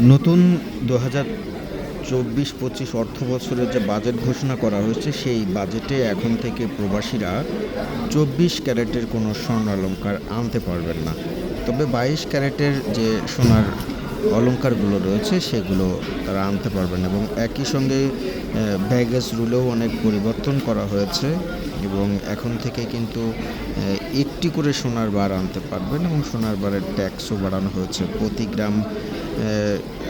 নতুন দু হাজার চব্বিশ পঁচিশ অর্থ বছরের যে বাজেট ঘোষণা করা হয়েছে, সেই বাজেটে এখন থেকে প্রবাসীরা চব্বিশ ক্যারেটের কোনো স্বর্ণ অলঙ্কার আনতে পারবেন না। তবে বাইশ ক্যারেটের যে সোনার অলঙ্কারগুলো রয়েছে, সেগুলো তারা আনতে পারবেন এবং একই সঙ্গে ব্যাগেজ রুলেও অনেক পরিবর্তন করা হয়েছে এবং এখন থেকে কিন্তু একটি করে সোনার বার আনতে পারবেন এবং সোনার বারের ট্যাক্সও বাড়ানো হয়েছে। প্রতি গ্রাম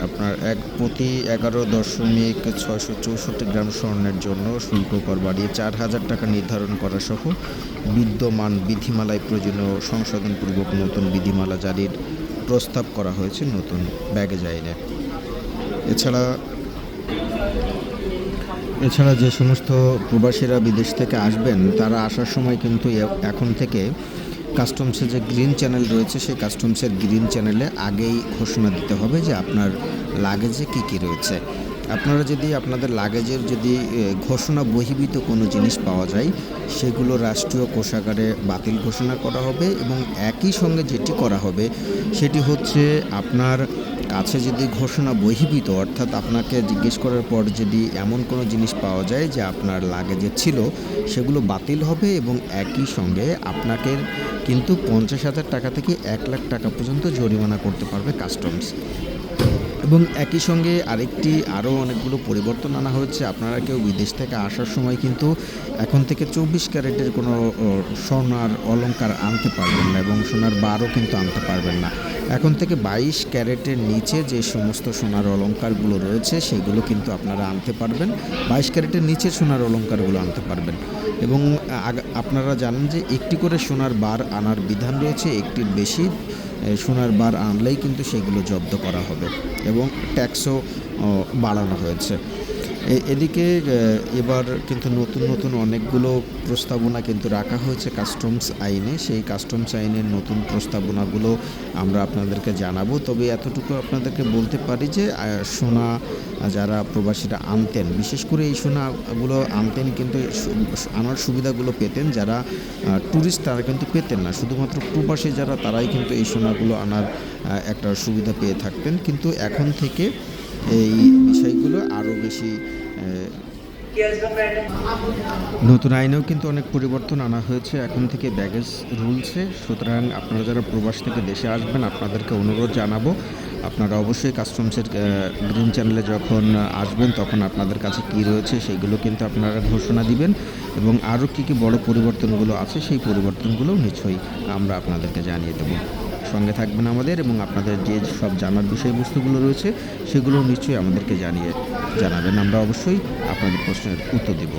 আপনার এক প্রতি এগারো দশমিক ছয়শো চৌষট্টি গ্রাম স্বর্ণের জন্য শুল্ক কর বাড়িয়ে চার হাজার টাকা নির্ধারণ করা সহ বিদ্যমান বিধিমালায় প্রয়োজনীয় সংশোধনপূর্বক নতুন বিধিমালা জারির প্রস্তাব করা হয়েছে নতুন ব্যাগেজ আইনে। এছাড়া এছাড়া যে সমস্ত প্রবাসীরা বিদেশ থেকে আসবেন, তারা আসার সময় কিন্তু এখন থেকে কাস্টমসের যে গ্রিন চ্যানেল রয়েছে, সেই কাস্টমসের গ্রিন চ্যানেলে আগেই ঘোষণা দিতে হবে যে আপনার লাগেজে কী কী রয়েছে। আপনারা যদি আপনাদের লাগেজের যদি ঘোষণা বহির্ভূত কোনো জিনিস পাওয়া যায়, সেগুলো রাষ্ট্রীয় কোষাগারে বাতিল ঘোষণা করা হবে এবং একই সঙ্গে যেটি করা হবে, সেটি হচ্ছে আপনার কাছে যদি ঘোষণা বহির্ভূত, অর্থাৎ আপনাকে জিজ্ঞেস করার পর যদি এমন কোনো জিনিস পাওয়া যায় যে আপনার লাগেজে ছিল, সেগুলো বাতিল হবে এবং একই সঙ্গে আপনাকে কিন্তু পঞ্চাশ হাজার টাকা থেকে এক লাখ টাকা পর্যন্ত জরিমানা করতে পারবে কাস্টমস এবং একই সঙ্গে আরেকটি আরও অনেকগুলো পরিবর্তন আনা হয়েছে। আপনারা কেউ বিদেশ থেকে আসার সময় কিন্তু এখন থেকে চব্বিশ ক্যারেটের কোনো সোনার অলংকার আনতে পারবেন না এবং সোনার বারও কিন্তু আনতে পারবেন না। এখন থেকে বাইশ ক্যারেটের নিচে যে সমস্ত সোনার অলঙ্কারগুলো রয়েছে, সেগুলো কিন্তু আপনারা আনতে পারবেন। বাইশ ক্যারেটের নিচে সোনার অলংকারগুলো আনতে পারবেন। এবং আপনারা জানেন যে একটি করে সোনার বার আনার বিধান রয়েছে, একটির বেশি। সোনার বার আনলেই কিন্তু সেগুলো জব্দ করা হবে এবং ট্যাক্সও বাড়ানো হয়েছে। এদিকে এবার কিন্তু নতুন নতুন অনেকগুলো প্রস্তাবনা কিন্তু রাখা হয়েছে কাস্টমস আইনে। সেই কাস্টমস আইনের নতুন প্রস্তাবনাগুলো আমরা আপনাদেরকে জানাব। তবে এতটুকু আপনাদেরকে বলতে পারি যে সোনা যারা প্রবাসীরা আনতেন, বিশেষ করে এই সোনাগুলো আনতেন কিন্তু আনার সুবিধাগুলো পেতেন। যারা ট্যুরিস্ট তারা কিন্তু পেতেন না। শুধুমাত্র প্রবাসী যারা, তারাই কিন্তু এই সোনাগুলো আনার একটা সুবিধা পেয়ে থাকতেন। কিন্তু এখন থেকে এই বিষয়গুলো আরও বেশি নতুন আইনেও কিন্তু অনেক পরিবর্তন আনা হয়েছে। এখন থেকে ব্যাগেজ রুলসে সুতরাং আপনারা যারা প্রবাস থেকে দেশে আসবেন, আপনাদেরকে অনুরোধ জানাব। আপনারা অবশ্যই কাস্টমসের গ্রিন চ্যানেলে যখন আসবেন, তখন আপনাদের কাছে কি রয়েছে সেগুলো কিন্তু আপনারা ঘোষণা দিবেন। এবং আরও কী কী বড় পরিবর্তনগুলো আছে, সেই পরিবর্তনগুলো নিশ্চয়ই আমরা আপনাদেরকে জানিয়ে দেবো। সঙ্গে থাকবেন আমাদের এবং আপনাদের যে সব জানার বিষয়বস্তুগুলো রয়েছে সেগুলো নিশ্চয়ই আমাদেরকে জানিয়ে জানাবেন। আমরা অবশ্যই আপনাদের প্রশ্নের উত্তর দেব।